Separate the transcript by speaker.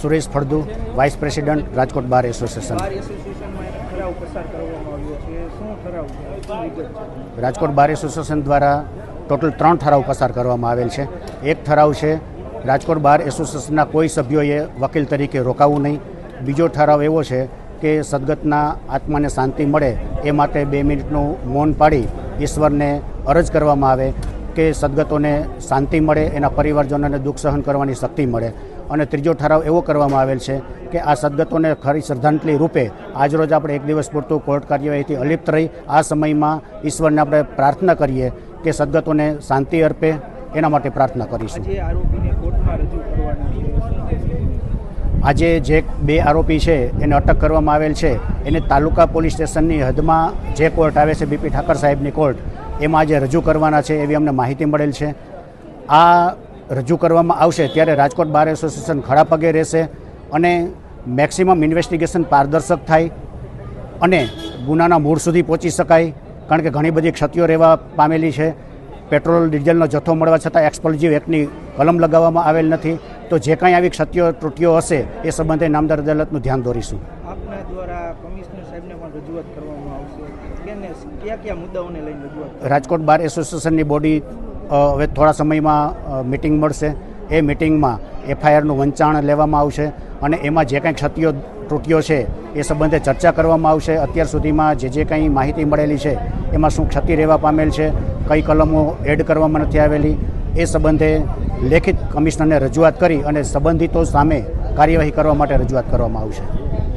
Speaker 1: Suresh Faldu vice president Rajkot bar association Rajkot bar association દ્વારા total ત્રણ ઠરાવ પસાર કરવામાં આવેલ છે. એક ઠરાવ છે રાજકોટ બાર એસોસિએશનના કોઈ સભ્યોએ વકીલ તરીકે રોકાવું નહીં. બીજો ઠરાવ એવો છે કે સદગતના આત્માને શાંતિ મળે એ માટે બે મિનિટનું મૌન પાડી ઈશ્વરને અરજ કરવામાં આવે. કે સદગતોને શાંતિ મળે એના પરિવારજનોને દુઃખ સહન કરવાની શક્તિ મળે. અને ત્રીજો ઠરાવ એવો કરવામાં આવેલ છે કે આ સદગતોને ખરી શ્રદ્ધાંજલિ રૂપે આજરોજ આપણે એક દિવસ પૂરતું કોર્ટ કાર્યવાહીથી અલિપ્ત રહી આ સમયમાં ઈશ્વરને આપણે પ્રાર્થના કરીએ કે સદગતોને શાંતિ અર્પે એના માટે પ્રાર્થના કરીશું.
Speaker 2: આજે
Speaker 1: જે બે આરોપી છે એને અટક કરવામાં આવેલ છે. એને તાલુકા પોલીસ સ્ટેશનની હદમાં જે કોર્ટ આવે છે બીપી ઠાકર સાહેબની કોર્ટ. એમાં આજે રજૂ કરવાના છે એવી અમને માહિતી મળેલ છે. આ રજૂ કરવામાં આવશે ત્યારે રાજકોટ બાર એસોસિએશન ખડા પગે રહેશે અને મેક્સિમમ ઇન્વેસ્ટિગેશન પારદર્શક થાય અને ગુનાના મૂળ સુધી પહોંચી શકાય, કારણ કે ઘણી બધી ક્ષતિઓ રહેવા પામેલી છે. પેટ્રોલ, ડીઝલનો જથ્થો મળવા છતાં એક્સપ્લોઝિવ એક્ટની કલમ લગાવવામાં આવેલ નથી. તો જે કાંઈ આવી ક્ષતિઓ, ત્રુટીઓ હશે એ સંબંધે નામદાર અદાલતનું ધ્યાન દોરીશું.
Speaker 2: આપના દ્વારા કમિશનર સાહેબને પણ રજૂઆત કરવામાં આવશે.
Speaker 1: રાજકોટ બાર એસોસિએશનની બોડી હવે થોડા સમયમાં મિટિંગ મળશે. એ મિટિંગમાં એફઆઈઆરનું વંચાણ લેવામાં આવશે અને એમાં જે કાંઈ ક્ષતિઓ ત્રુટીઓ છે એ સંબંધે ચર્ચા કરવામાં આવશે. અત્યાર સુધીમાં જે જે કંઈ માહિતી મળેલી છે એમાં શું ક્ષતિ રહેવા પામેલ છે, કઈ કલમો એડ કરવામાં નથી આવેલી, એ સંબંધે લેખિત કમિશનરને રજૂઆત કરી અને સંબંધિતો સામે કાર્યવાહી કરવા માટે રજૂઆત કરવામાં આવશે.